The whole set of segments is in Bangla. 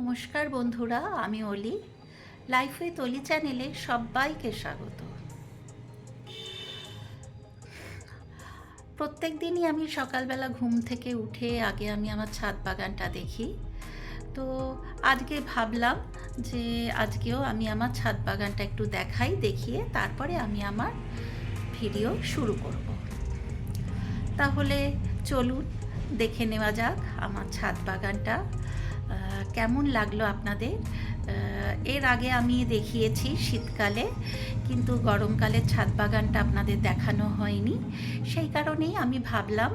নমস্কার বন্ধুরা, আমি অলি। লাইফ উইথ অলি চ্যানেলে সবাইকে স্বাগত। প্রত্যেক দিনই আমি সকালবেলা ঘুম থেকে উঠে আগে আমি আমার ছাদ বাগানটা দেখি। তো আজকে ভাবলাম যে আজকেও আমি আমার ছাদ বাগানটা একটু দেখাই, দেখিয়ে তারপরে আমি আমার ভিডিও শুরু করব। তাহলে চলুন, দেখে নেওয়া যাক আমার ছাদ বাগানটা। কেমন লাগল আপনাদের? এর আগে আমি দেখিয়েছি শীতকালে, কিন্তু গরমকালে ছাদ বাগানটা আপনাদের দেখানো হয়নি। সেই কারণেই আমি ভাবলাম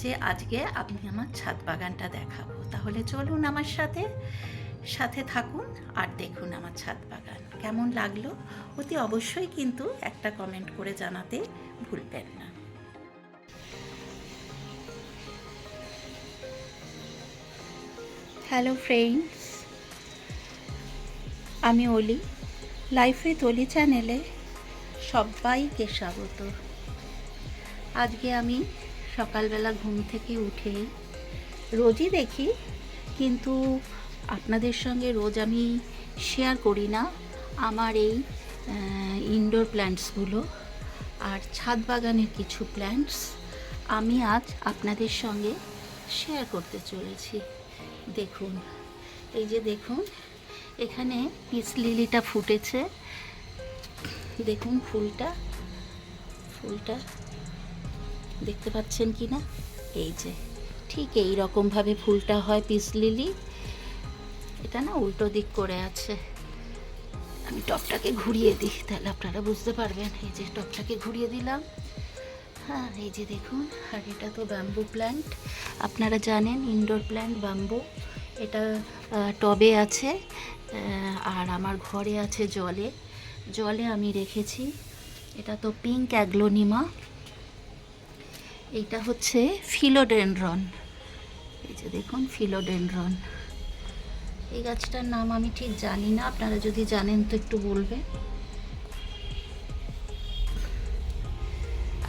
যে আজকে আমি আমার ছাদ বাগানটা দেখাবো। তাহলে চলুন আমার সাথে সাথে থাকুন আর দেখুন আমার ছাদ বাগান। কেমন লাগল? অতি অবশ্যই কিন্তু একটা কমেন্ট করে জানাতে ভুলবেন না। হ্যালো ফ্রেন্ডস আমি অলি। লাইফ উইথ অলি চ্যানেলে সবাইকে স্বাগত। আজকে আমি সকালবেলা ঘুম থেকে উঠে রোজই দেখি, কিন্তু আপনাদের সঙ্গে রোজ আমি শেয়ার করি না। আমার এই ইনডোর প্ল্যান্টসগুলো আর ছাদ বাগানের কিছু প্ল্যান্টস আমি আজ আপনাদের সঙ্গে শেয়ার করতে চলেছি। দেখুন, এই যে দেখুন, এখানে পিস লিলিটা ফুটেছে। দেখুন ফুলটা ফুলটা দেখতে পাচ্ছেন কি না এই যে, ঠিক এই রকমভাবে ফুলটা হয় পিস লিলি। এটা না উল্টো দিক করে আছে। আমি টপটাকে ঘুরিয়ে দিই, তাহলে আপনারা বুঝতে পারবেন। এই যে টপটাকে ঘুরিয়ে দিলাম। হ্যাঁ এই যে দেখুন, আর এটা তো ব্যাম্বু প্ল্যান্ট আপনারা জানেন ইনডোর প্ল্যান্ট ব্যাম্বু এটা টবে আছে আর আমার ঘরে আছে জলে। জলে আমি রেখেছি। এটা তো পিঙ্ক অ্যাগ্লোনিমা এইটা হচ্ছে ফিলোডেনড্রন এই যে দেখুন ফিলোডেনড্রন এই গাছটার নাম আমি ঠিক জানি না। আপনারা যদি জানেন তো একটু বলবেন।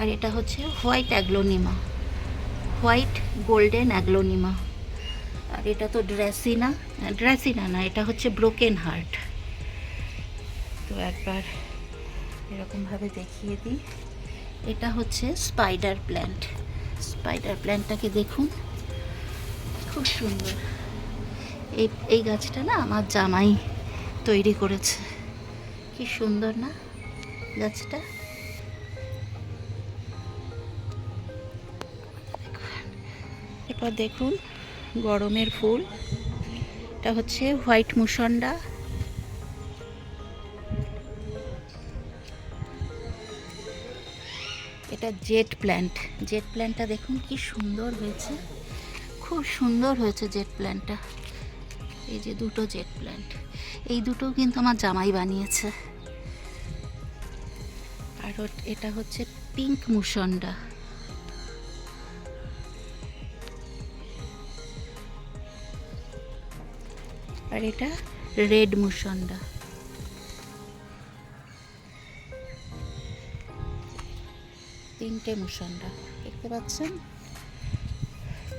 আর এটা হচ্ছে white aglaonema. White golden aglaonema. আর এটা তো ড্রেসিনা। ড্রেসিনা না, এটা হচ্ছে ব্রোকেন হার্ট। তো একবার এরকমভাবে দেখিয়ে দিই। এটা হচ্ছে স্পাইডার প্ল্যান্ট। স্পাইডার প্ল্যান্টটাকে দেখুন। খুব সুন্দর। এই এই গাছটা না আমার জামাই তৈরি করেছে। কি সুন্দর না গাছটা। এরপর দেখুন গরমের ফুল। এটা হচ্ছে হোয়াইট মুসন্ডা। এটা জেট প্ল্যান্ট। জেট প্ল্যান্টটা দেখুন কি সুন্দর হয়েছে। খুব সুন্দর হয়েছে জেট প্ল্যান্টটা। এই যে দুটো জেট প্ল্যান্ট। এই দুটো কিন্তু আমার জামাই বানিয়েছে। আর এটা হচ্ছে পিঙ্ক মুসন্ডা। আর এটা রেড মুসন্ডা তিনটে মুসন্ডা দেখতে পাচ্ছেন?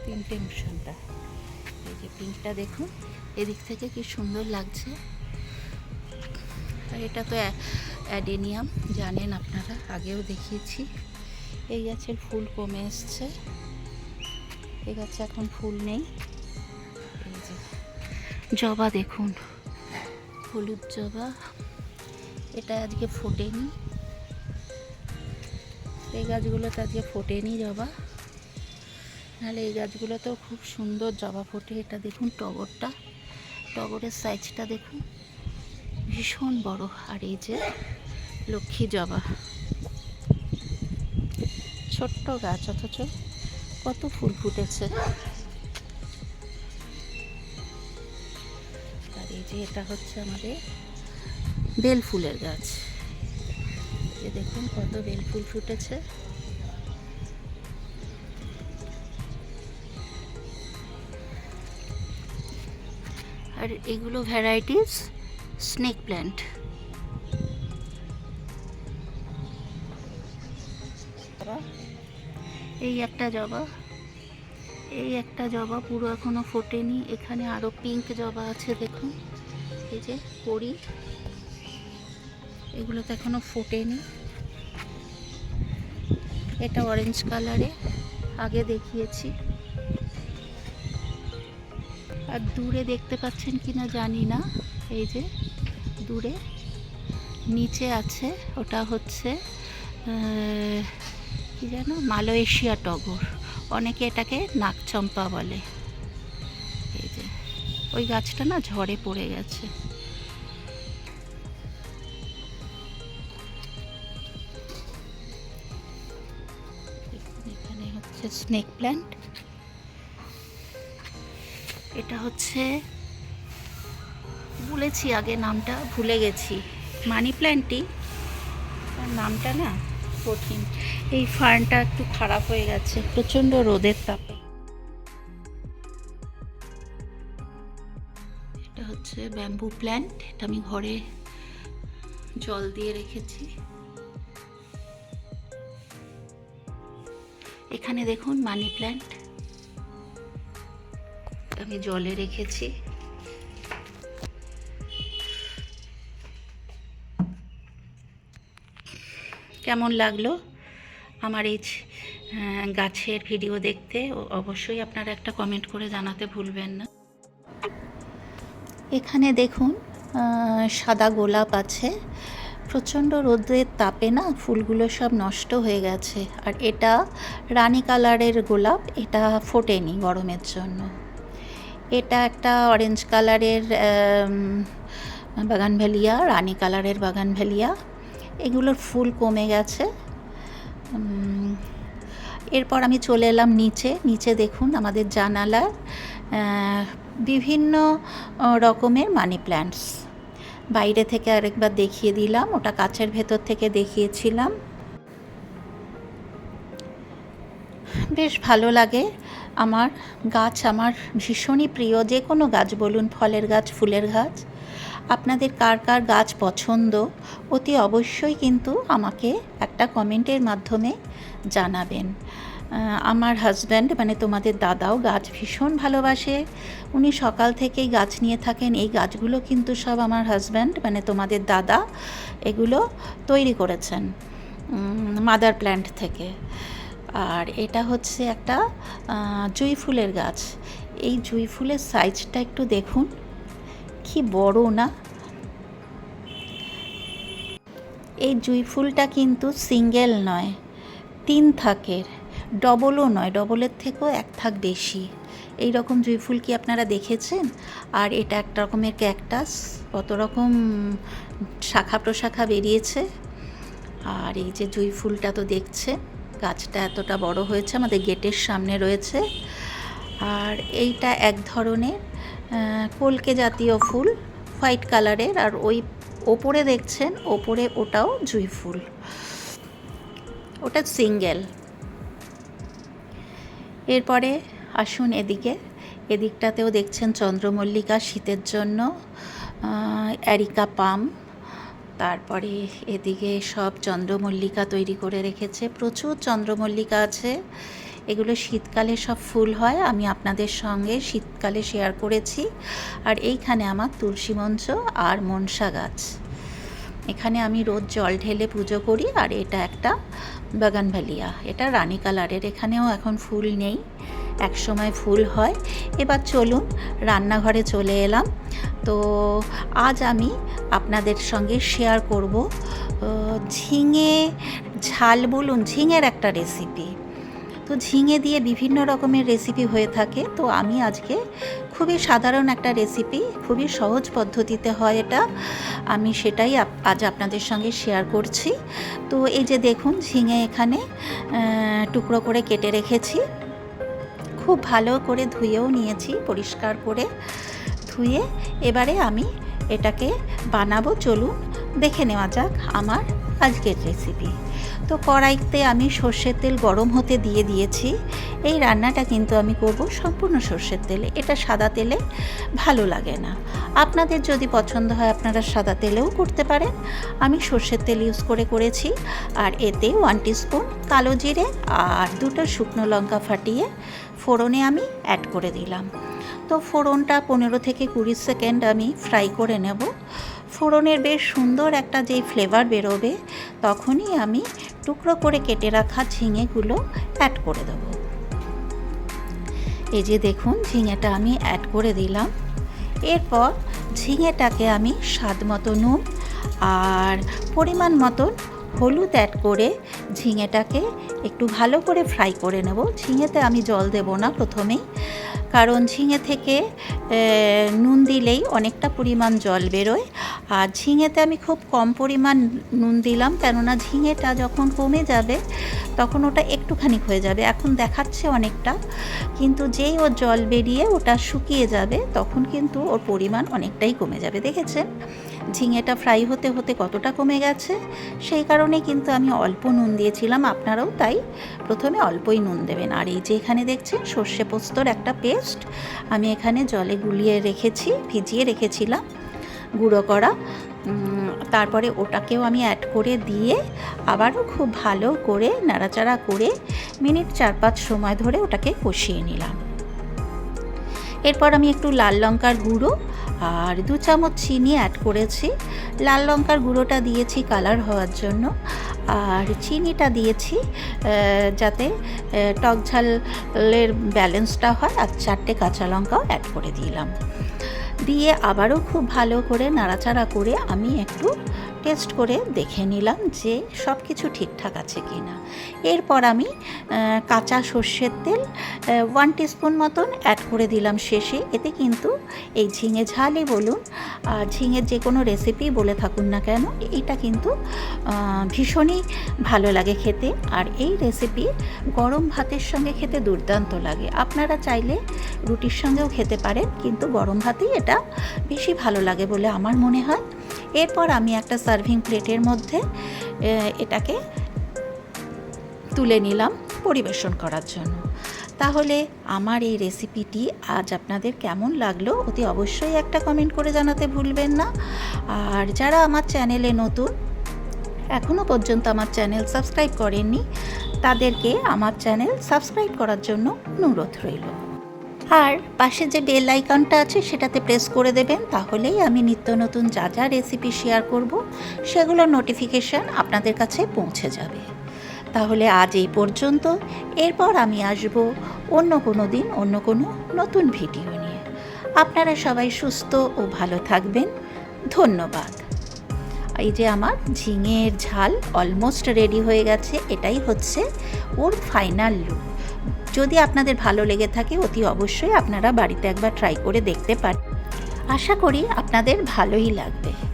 তিনটে মুসন্ডা এই যে পিঙ্কটা দেখুন, এদিক থেকে কি সুন্দর লাগছে। আর এটা তো অ্যা- অ্যাডেনিয়াম, জানেন আপনারা, আগেও দেখিয়েছি। এই গাছের ফুল কমে এসছে। এই গাছে এখন ফুল নেই। জবা দেখুন। হলুদ জবা। এটা আজকে ফোটেনি। এই গাছগুলোতে আজকে ফোটেনি জবা। নাহলে এই গাছগুলোতেও খুব সুন্দর জবা ফোটে। এটা দেখুন টগরটা। টগরের সাইজটা দেখুন। ভীষণ বড়। আর এই যে লক্ষ্মী জবা। ছোট্ট গাছ, অথচ কত ফুল ফুটেছে। এই যে এটা হচ্ছে আমাদের বেল ফুলের গাছ যে দেখুন কত বেল ফুল ফুটেছে। আর এগুলো ভ্যারাইটিস স্নেক প্ল্যান্ট। এই একটা জবা। এই একটা জবা পুরো এখনও ফোটেনি। এখানে আরও পিঙ্ক জবা আছে, দেখুন। এই যে করি এগুলো তো এখনও ফোটেনি। এটা অরেঞ্জ কালারে আগে দেখিয়েছি। আর দূরে দেখতে পাচ্ছেন কিনা জানি না। এই যে দূরে। নিচে আছে, ওটা হচ্ছে কি যেন? মালয়েশিয়া টগর। অনেকে এটাকে নাকচম্পা বলে। এই যে, ওই গাছটা না ঝড়ে পড়ে গেছে। এখানে হচ্ছে স্নেক প্ল্যান্ট এটা হচ্ছে বলেছি আগে নামটা, ভুলে গেছি। মানি প্ল্যান্টটি তার নামটা না কঠিন। এই ফার্নটা একটু খারাপ হয়ে গেছে, প্রচণ্ড রোদের তাপে। এটা হচ্ছে ব্যাম্বু প্ল্যান্ট, এটা আমি ঘরে জল দিয়ে রেখেছি। এখানে দেখুন মানি প্ল্যান্ট। আমি জলে রেখেছি। কেমন লাগল আমার এই গাছের ভিডিও দেখতে? অবশ্যই আপনারা একটা কমেন্ট করে জানাতে ভুলবেন না। এখানে দেখুন সাদা গোলাপ আছে। প্রচণ্ড রোদের তাপে না ফুলগুলো সব নষ্ট হয়ে গেছে। আর এটা রানী কালারের গোলাপ, এটা ফোটেনি গরমের জন্য। এটা একটা অরেঞ্জ কালারের বাগান বাগানভেলিয়া, রানী কালারের বাগান বাগানভেলিয়া। এগুলোর ফুল কমে গেছে। এরপর আমি চলে এলাম নিচে। নিচে দেখুন আমাদের জানালার বিভিন্ন রকমের মানি প্ল্যান্টস বাইরে থেকে আরেকবার দেখিয়ে দিলাম, ওটা কাছের ভেতর থেকে দেখিয়েছিলাম। বেশ ভালো লাগে। আমার গাছ আমার ভীষণই প্রিয়। যে কোনো গাছ বলুন, ফলের গাছ, ফুলের গাছ। আপনাদের কার কার গাছ পছন্দ, অতি অবশ্যই কিন্তু আমাকে একটা কমেন্টের মাধ্যমে জানাবেন। আমার হাজব্যান্ড মানে তোমাদের দাদাও গাছ ভীষণ ভালোবাসে। উনি সকাল থেকেই গাছ নিয়ে থাকেন। এই গাছগুলো কিন্তু সব আমার হাজব্যান্ড মানে তোমাদের দাদা এগুলো তৈরি করেছেন মাদার প্ল্যান্ট থেকে। আর এটা হচ্ছে একটা জুঁই ফুলের গাছ। এই জুঁই ফুলের সাইজটা একটু দেখুন। কি বড় না? এই জুঁই ফুলটা কিন্তু সিঙ্গেল নয়, তিন থাকের, ডবলও নয়, ডবলের থেকেও এক থাক বেশি। এই রকম জুঁই ফুল কি আপনারা দেখেছেন? আর এটা একটা রকমের ক্যাকটাস, কত রকম শাখা প্রশাখা বেরিয়েছে। আর এই যে জুঁই ফুলটা তো দেখছে গাছটা এতটা বড় হয়েছে, আমাদের গেটের সামনে রয়েছে। আর এইটা এক ধরনের কলকে জাতীয় ফুল, হোয়াইট কালারের, আর ওই ওপরে দেখছেন, ওপরে ওটাও জুঁই ফুল। ওটা সিঙ্গেল। এরপরে আসুন এদিকে। এদিকটাতেও দেখছেন চন্দ্রমল্লিকা শীতের জন্য অ্যারিকা পাম। তারপরে এদিকে সব চন্দ্রমল্লিকা তৈরি করে রেখেছে। প্রচুর চন্দ্রমল্লিকা আছে। এগুলো শীতকালে সব ফুল হয়, আমি আপনাদের সঙ্গে শীতকালে শেয়ার করেছি। আর এইখানে আমার তুলসী মঞ্চ আর মনসা গাছ। এখানে আমি রোজ জল ঢেলে পুজো করি, আর এটা একটা বাগানভালিয়া। এটা রানী কালারের, এখানেও এখন ফুল নেই এক সময় ফুল হয়। এবার চলুন, রান্নাঘরে চলে এলাম। তো আজ আমি আপনাদের সঙ্গে শেয়ার করব ঝিঙে ঝাল বলুন, ঝিঙের একটা রেসিপি তো ঝিঙে দিয়ে বিভিন্ন রকমের রেসিপি হয়ে থাকে। তো আমি আজকে খুবই সাধারণ একটা রেসিপি খুবই সহজ পদ্ধতিতে হয় এটা। আমি সেটাই আজ আপনাদের সঙ্গে শেয়ার করছি। তো এই যে দেখুন ঝিঙে এখানে টুকরো করে কেটে রেখেছি। খুব ভালো করে ধুয়েও নিয়েছি, পরিষ্কার করে ধুয়ে। এবারে আমি এটাকে বানাবো, চলুন দেখে নেওয়া যাক আমার আজকের রেসিপি তো কড়াইতে আমি সর্ষের তেল গরম হতে দিয়ে দিয়েছি। এই রান্নাটা কিন্তু আমি করব সম্পূর্ণ সর্ষের তেলে। এটা সাদা তেলে ভালো লাগে না। আপনাদের যদি পছন্দ হয় আপনারা সাদা তেলেও করতে পারেন। আমি সর্ষের তেল ইউজ করে করেছি। আর এতে ওয়ান স্পুন কালো জিরে আর দুটো শুকনো লঙ্কা ফাটিয়ে ফোড়নে আমি অ্যাড করে দিলাম। তো ফোড়নটা পনেরো থেকে কুড়ি সেকেন্ড আমি ফ্রাই করে নেব। ফোড়নের বেশ সুন্দর একটা যেই ফ্লেভার বেরোবে, তখনই আমি টুকরো করে কেটে রাখা ঝিঙেগুলো অ্যাড করে দেবো। এই যে দেখুন, ঝিঙেটা আমি অ্যাড করে দিলাম। এরপর ঝিঙেটাকে আমি স্বাদ মতো নুন আর পরিমাণ মতন হলুদ অ্যাড করে ঝিঙেটাকে একটু ভালো করে ফ্রাই করে নেব। ঝিঙেতে আমি জল দেব না প্রথমেই, কারণ ঝিঙে থেকে নুন দিলেই অনেকটা পরিমাণ জল বেরোয়। আর ঝিঙেতে আমি খুব কম পরিমাণ নুন দিলাম, কেননা ঝিঙেটা যখন কমে যাবে, তখন ওটা একটুখানি হয়ে যাবে। এখন দেখাচ্ছে অনেকটা, কিন্তু যেই ওর জল বেরিয়ে ওটা শুকিয়ে যাবে, তখন কিন্তু ওর পরিমাণ অনেকটাই কমে যাবে। দেখেছেন? ঝিঙেটা ফ্রাই হতে হতে কতটা কমে গেছে? সেই কারণে কিন্তু আমি অল্প নুন দিয়েছিলাম, আপনারাও তাই প্রথমে অল্পই নুন দেবেন। আর এই যে এখানে দেখছেন, সর্ষে পোস্তর একটা পেস্ট, আমি এখানে জলে গুলিয়ে রেখেছি, ভিজিয়ে রেখেছিলাম। গুঁড়ো করা। তারপরে ওটাকেও আমি অ্যাড করে দিয়ে আবারও খুব ভালো করে নাড়াচাড়া করে মিনিট চার পাঁচ সময় ধরে ওটাকে কষিয়ে নিলাম। এরপর আমি একটু লাল লঙ্কার গুঁড়ো আর দু চামচ চিনি অ্যাড করেছি। লাল লঙ্কার গুঁড়োটা দিয়েছি কালার হওয়ার জন্য। আর চিনিটা দিয়েছি যাতে টক ঝালের ব্যালেন্সটা হয়। আর চারটে কাঁচা লঙ্কাও অ্যাড করে দিলাম। দিয়ে আবারও খুব ভালো করে নাড়াচাড়া করে আমি একটু টেস্ট করে দেখে নিলাম যে সব কিছু ঠিকঠাক আছে কি না এরপর আমি কাঁচা সর্ষের তেল ওয়ান টিস্পুন মতন অ্যাড করে দিলাম শেষে। এতে কিন্তু এই ঝিঙে ঝালই বলুন, আর ঝিঙের যে কোনো রেসিপি বলে থাকুন না কেন, এইটা কিন্তু ভীষণই ভালো লাগে খেতে। আর এই রেসিপি গরম ভাতের সঙ্গে খেতে দুর্দান্ত লাগে। আপনারা চাইলে রুটির সঙ্গেও খেতে পারেন, কিন্তু গরম ভাতেই এটা বেশি ভালো লাগে বলে আমার মনে হয়। এরপর আমি একটা সার্ভিং প্লেটের মধ্যে এটাকে তুলে নিলাম পরিবেশন করার জন্য। তাহলে আমার এই রেসিপিটি আজ আপনাদের কেমন লাগল অতি অবশ্যই একটা কমেন্ট করে জানাতে ভুলবেন না। আর যারা আমার চ্যানেলে নতুন এখনও পর্যন্ত আমার চ্যানেল সাবস্ক্রাইব করেননি, তাদেরকে আমার চ্যানেল সাবস্ক্রাইব করার জন্য অনুরোধ রইল। আর পাশে যে বেল আইকনটা আছে, সেটাতে প্রেস করে দেবেন, তাহলেই আমি নিত্য নতুন যা যা রেসিপি শেয়ার করব, সেগুলোর নোটিফিকেশান আপনাদের কাছে পৌঁছে যাবে। তাহলে আজ এই পর্যন্ত। এরপর আমি আসব অন্য কোনো দিন, অন্য কোনো নতুন ভিডিও নিয়ে। আপনারা সবাই সুস্থ ও ভালো থাকবেন। ধন্যবাদ। এই যে আমার ঝিঙের ঝাল অলমোস্ট রেডি হয়ে গেছে, এটাই হচ্ছে ওর ফাইনাল লুক যদি আপনাদের ভালো লেগে থাকে, অতি অবশ্যই আপনারা বাড়িতে একবার ট্রাই করে দেখতে পারেন। আশা করি আপনাদের ভালোই লাগবে।